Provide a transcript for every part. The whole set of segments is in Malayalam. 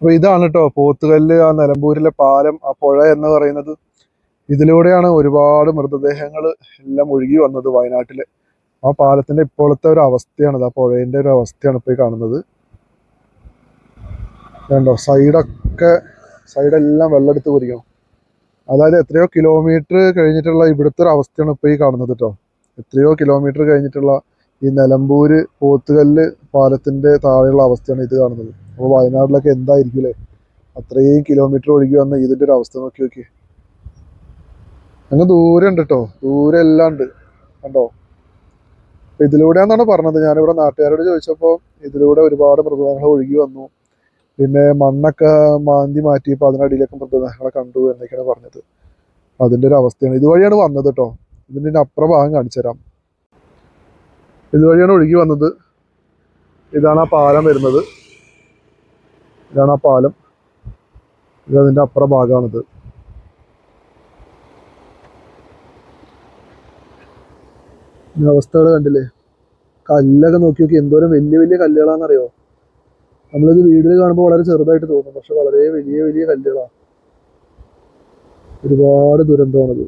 അപ്പൊ ഇതാണ് കേട്ടോ പോത്തുകല്ല് ആ നിലമ്പൂരിലെ പാലം ആ പുഴ എന്ന് പറയുന്നത്. ഇതിലൂടെയാണ് ഒരുപാട് മൃതദേഹങ്ങൾ എല്ലാം ഒഴുകി വന്നത് വയനാട്ടിലെ. ആ പാലത്തിന്റെ ഇപ്പോഴത്തെ ഒരു അവസ്ഥയാണ് ആ പുഴയുടെ ഒരു അവസ്ഥയാണ് ഇപ്പൊ കാണുന്നത്. കണ്ടോ സൈഡൊക്കെ സൈഡെല്ലാം വെള്ളമെടുത്ത് കുരിക്കണം അതായത് എത്രയോ കിലോമീറ്റർ കഴിഞ്ഞിട്ടുള്ള ഇവിടുത്തെ ഒരു അവസ്ഥയാണ് ഇപ്പൊ ഈ കാണുന്നത് കേട്ടോ എത്രയോ കിലോമീറ്റർ കഴിഞ്ഞിട്ടുള്ള ഈ നിലമ്പൂര് പോത്തുകല്ല് പാലത്തിന്റെ താഴെയുള്ള അവസ്ഥയാണ് ഇത് കാണുന്നത്. അപ്പോൾ വയനാട്ടിലൊക്കെ എന്തായിരിക്കും അല്ലേ അത്രയും കിലോമീറ്റർ ഒഴുകി വന്ന ഇതിന്റെ ഒരു അവസ്ഥ നോക്കി നോക്കി അങ്ങ് ദൂരെ ഉണ്ട് കേട്ടോ ദൂരെ എല്ലാം ഉണ്ട്. കണ്ടോ? അപ്പൊ ഇതിലൂടെയാണെന്നാണ് പറഞ്ഞത്. ഞാനിവിടെ നാട്ടുകാരോട് ചോദിച്ചപ്പോൾ ഇതിലൂടെ ഒരുപാട് മൃതദേഹങ്ങൾ ഒഴുകി വന്നു. പിന്നെ മണ്ണൊക്കെ മാന്തി മാറ്റിയപ്പോൾ അതിനടിയിലൊക്കെ മൃതദേഹങ്ങളെ കണ്ടു എന്നൊക്കെയാണ് പറഞ്ഞത്. അതിന്റെ ഒരു അവസ്ഥയാണ്. ഇതുവഴിയാണ് വന്നത് കേട്ടോ ഇതിന്റെ അപ്പുറ ഭാഗം കാണിച്ചു തരാം ഇതുവഴിയാണ് ഒഴുകി വന്നത്. ഇതാണ് ആ പാലം വരുന്നത്. ഇതാണ് ആ പാലം. ഇത് അതിന്റെ അപ്പുറ ഭാഗമാണിത്. അവസ്ഥകൾ കണ്ടില്ലേ? കല്ലൊക്കെ നോക്കി നോക്കി എന്തോരം വലിയ വലിയ കല്ലുകളാണെന്നറിയോ? നമ്മളിത് വീടിൽ കാണുമ്പോൾ വളരെ ചെറുതായിട്ട് തോന്നും. പക്ഷെ വളരെ വലിയ വലിയ കല്ലുകളാണ് ഒരുപാട് ദുരന്തമാണത്.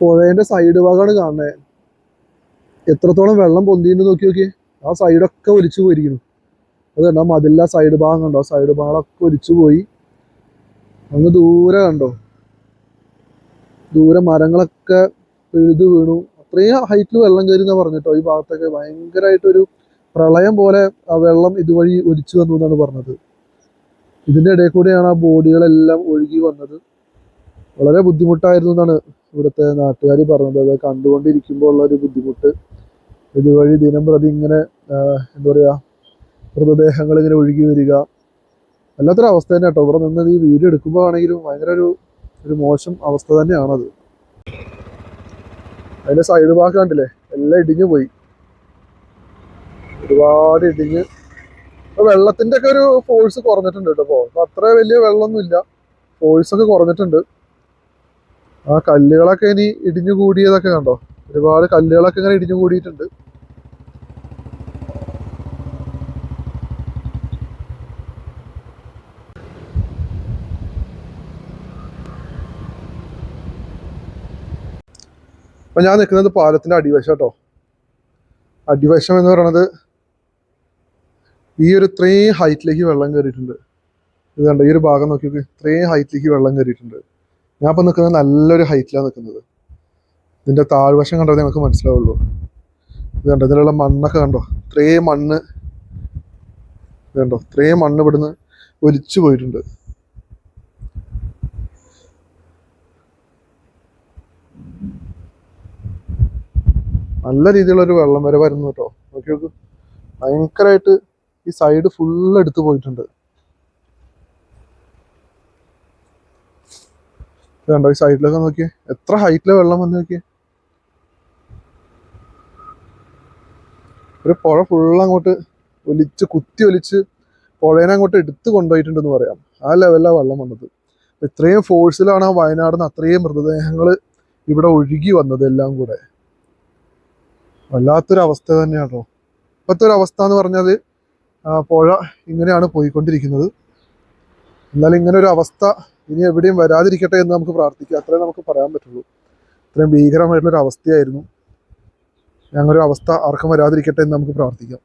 പുഴേന്റെ സൈഡ് ഭാഗമാണ് കാണുന്നത് എത്രത്തോളം വെള്ളം പൊന്തിന്ന് നോക്കി നോക്കി ആ സൈഡൊക്കെ ഒലിച്ചു പോയിരിക്കുന്നു. അത് കണ്ടോ? മതില്ല സൈഡ് ഭാഗം കണ്ടോ? സൈഡ് ഭാഗങ്ങളൊക്കെ ഒലിച്ചു പോയി. അങ്ങ് ദൂരെ കണ്ടോ? ദൂരെ മരങ്ങളൊക്കെ പിഴുതു വീണു. അത്രയും ഹൈറ്റിൽ വെള്ളം കയറി എന്നാ പറഞ്ഞിട്ടോ ഈ ഭാഗത്തൊക്കെ ഭയങ്കരമായിട്ടൊരു പ്രളയം പോലെ ആ വെള്ളം ഇതുവഴി ഒലിച്ചു വന്നു എന്നാണ് പറഞ്ഞത്. ഇതിന്റെ ഇടയിൽ കൂടെയാണ് ആ ബോഡികളെല്ലാം ഒഴുകി വന്നത്. വളരെ ബുദ്ധിമുട്ടായിരുന്നു എന്നാണ് ഇവിടുത്തെ നാട്ടുകാർ പറഞ്ഞത് അത് കണ്ടുകൊണ്ടിരിക്കുമ്പോൾ ഉള്ള ഒരു ബുദ്ധിമുട്ട്. ഇതുവഴി ദിനം പ്രതി ഇങ്ങനെ എന്താ പറയുക മൃതദേഹങ്ങൾ ഇങ്ങനെ ഒഴുകി വരിക. വല്ലാത്തൊരു അവസ്ഥ തന്നെ കേട്ടോ. ഇവിടെ നിന്ന് ഈ വീഡിയോ എടുക്കുമ്പോൾ ആണെങ്കിലും ഭയങ്കര ഒരു ഒരു മോശം അവസ്ഥ തന്നെയാണത്. അതിന്റെ സൈഡ് ഭാഗം കണ്ടില്ലേ? എല്ലാം ഇടിഞ്ഞു പോയി. ഒരുപാട് ഇടിഞ്ഞ്. ഇപ്പൊ വെള്ളത്തിന്റെ ഒക്കെ ഒരു ഫോഴ്സ് കുറഞ്ഞിട്ടുണ്ട് കേട്ടോ ഇപ്പൊ. അത്ര വലിയ വെള്ളമൊന്നും ഇല്ല ഫോഴ്സ് ഒക്കെ കുറഞ്ഞിട്ടുണ്ട്. ആ കല്ലുകളൊക്കെ ഇനി ഇടിഞ്ഞു കൂടിയതൊക്കെ കണ്ടോ? ഒരുപാട് കല്ലുകളൊക്കെ ഇങ്ങനെ ഇടിഞ്ഞു കൂടിയിട്ടുണ്ട്. അപ്പൊ ഞാൻ നിൽക്കുന്നത് പാലത്തിന്റെ അടിവശം കേട്ടോ. അടിവശം എന്ന് പറയണത് ഈ ഒരു ഇത്രയും ഹൈറ്റിലേക്ക് വെള്ളം കയറിയിട്ടുണ്ട്. ഇത് കണ്ടോ? ഈ ഒരു ഭാഗം നോക്കി നോക്ക് ഇത്രയും ഹൈറ്റിലേക്ക് വെള്ളം കയറിയിട്ടുണ്ട്. ഞാൻ ഇപ്പൊ നിൽക്കുന്നത് നല്ലൊരു ഹൈറ്റിലാണ് നിൽക്കുന്നത്. ഇതിന്റെ താഴ്വശം കണ്ടത് നിങ്ങൾക്ക് മനസ്സിലാവുള്ളൂ. ഇത് കണ്ടോ? ഇതിലുള്ള മണ്ണൊക്കെ കണ്ടോ? ഇത്രയും മണ്ണ് കണ്ടോ? ഇത്രയും മണ്ണ് ഇവിടുന്ന് ഒലിച്ചു പോയിട്ടുണ്ട്. നല്ല രീതിയിലുള്ളൊരു വെള്ളം വരെ വരുന്നു കേട്ടോ. നോക്കി നോക്ക് ഭയങ്കരമായിട്ട് ഈ സൈഡ് ഫുള്ള് എടുത്തു പോയിട്ടുണ്ട്. കണ്ടോ ഈ സൈഡിലൊക്കെ നോക്കിയേ. എത്ര ഹൈറ്റിലെ വെള്ളം വന്ന് നോക്കിയേ? ഒരു പുഴ ഫുള്ള് അങ്ങോട്ട് ഒലിച്ച് കുത്തി ഒലിച്ച് പുഴേനെ അങ്ങോട്ട് എടുത്ത് കൊണ്ടുപോയിട്ടുണ്ടെന്ന് പറയാം. ആ ലെവലിലാണ് വെള്ളം വന്നത്. ഇത്രയും ഫോഴ്സിലാണ് ആ വയനാട് നിന്ന് അത്രയും മൃതദേഹങ്ങൾ ഇവിടെ ഒഴുകി വന്നത് എല്ലാം കൂടെ. വല്ലാത്തൊരു അവസ്ഥ തന്നെയാണോ ഇപ്പോഴത്തെ ഒരു അവസ്ഥ എന്ന് പറഞ്ഞാൽ പുഴ ഇങ്ങനെയാണ് പോയിക്കൊണ്ടിരിക്കുന്നത്. എന്നാൽ ഇങ്ങനെ ഒരു അവസ്ഥ ഇനി എവിടെയും വരാതിരിക്കട്ടെ എന്ന് നമുക്ക് പ്രാർത്ഥിക്കാം. അത്രേ നമുക്ക് പറയാൻ പറ്റുള്ളൂ. ഇത്രയും ഭീകരമായിട്ടുള്ളൊരു അവസ്ഥയായിരുന്നു. ഞങ്ങളൊരു അവസ്ഥ ആർക്കും വരാതിരിക്കട്ടെ എന്ന് നമുക്ക് പ്രാർത്ഥിക്കാം.